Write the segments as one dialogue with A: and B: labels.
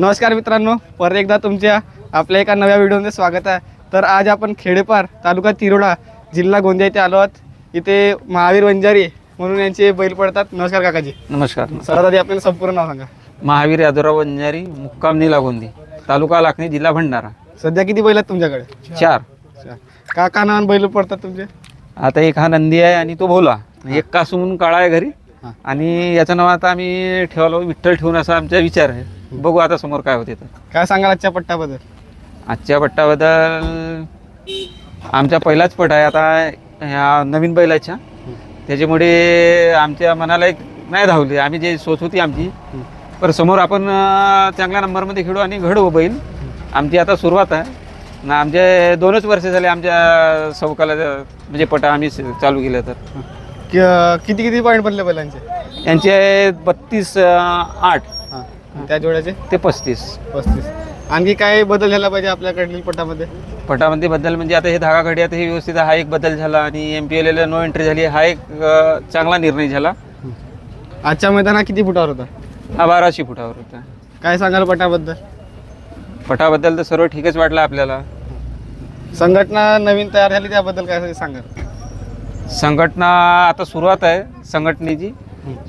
A: नमस्कार मित्रांनो परत एकदा तुमच्या आपल्या एका नव्या व्हिडिओमध्ये स्वागत आहे. तर आज आपण खेडेपार तालुका तिरोडा जिल्हा गोंदिया इथे आलो आहोत. इथे महावीर वंजारी म्हणून यांचे बैल पडतात. नमस्कार काकाजी.
B: नमस्कार.
A: सर्वात आधी आपल्याला संपूर्ण नाव सांगा.
B: महावीर यादवराव वंजारी मुक्काम निलागोंदी तालुका लाखणी जिल्हा भंडारा.
A: सध्या किती बैल आहेत तुमच्याकडे?
B: चार.
A: अच्छा. काका नावान बैल पडतात तुमचे?
B: आता एक हा नंदी आहे आणि तो भोला. एक कासू म्हणून काळा आहे घरी.
A: हा.
B: आणि याचं नाव आता आम्ही ठेवलो विठ्ठल ठेवून असा आमचा विचार आहे. बघू आता समोर काय होते तर
A: काय सांगाल आजच्या पट्टाबद्दल
B: आजच्या पट्टाबद्दल आमचा पहिलाच पट आहे आता ह्या नवीन बैलाच्या. त्याच्यामुळे आमच्या मनाला एक नाही धावली. आम्ही जे सोच होती आमची. पर समोर आपण अं, चांगल्या नंबरमध्ये खेळू आणि घडवू बैल. आमची आता सुरुवात आहे. ना आमचे दोनच वर्ष झाले आमच्या चौकाला म्हणजे पटा आम्ही स- चालू केलं तर.
A: कि- किती किती पॉईंट पडले बैलांचे?
B: यांचे बत्तीस आठ.
A: त्या जोड्याचे?
B: ते पस्तीस.
A: पस्तीस. आणखी काय बदल झाला पाहिजे आपल्याकडील पटामध्ये?
B: पटामध्ये बद्दल म्हणजे आता हे धागा घडी आता हे व्यवस्थित हा एक बदल झाला आणि M P L L no entry झाली हा एक अं, चांगला निर्णय झाला.
A: आजच्या मैदानात किती फुटावर होता?
B: हा बाराशे फुटावर होता.
A: काय सांगाल पटाबद्दल?
B: पटाबद्दल तर सर्व ठीकच वाटलं आपल्याला.
A: संघटना नवीन तयार झाली त्याबद्दल काय सांगाल?
B: संघटना आता सुरुवात आहे संघटनेची.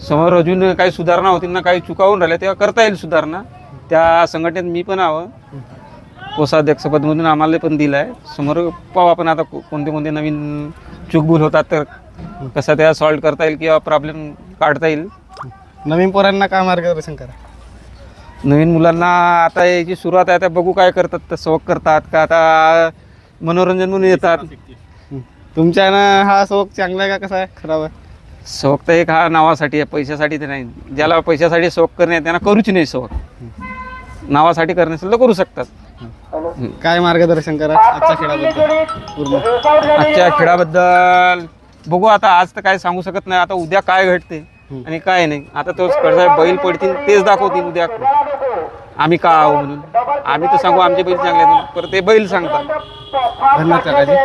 B: समोर अजून काही सुधारणा होतील ना काही चुकावून राहिल्या तेव्हा करता येईल सुधारणा. त्या संघटनेत मी पण हवं कोषाध्यक्षपदमधून आम्हाला पण दिलं आहे समोर पाहू आपण आता को- कोणते कोणते नवीन चुकभूल होतात तर कसं त्या सॉल्व करता येईल किंवा प्रॉब्लेम काढता येईल.
A: नवीन पोरांना काय मार्गदर्शन करा.
B: नवीन मुलांना आता याची सुरुवात आहे आता बघू काय करतात तर सवक करतात का? आता मनोरंजन म्हणून येतात.
A: तुमच्या ना हा शोक चांगला आहे का? कसा आहे? खराब आहे?
B: शौक तर एक हा नावासाठी आहे पैशासाठी तर नाही. ज्याला पैशासाठी शौक करणे त्यांना करूच नाही शौक नावासाठी करणे असेल तर करू शकतात.
A: काय मार्गदर्शन करा आजच्या खेळाबद्दल? पूर्ण.
B: आजच्या खेळाबद्दल बघू आता आज तर काय सांगू शकत नाही. आता उद्या काय घडते आणि काय नाही. आता तो कडसा बैल पडतील तेच दाखवतील उद्या. आम्ही का आहो म्हणून? आम्ही तर सांगू आमचे बैल चांगले आहेत म्हणून. पर ते बैल सांगतात.
A: धन्यवाद काकाजी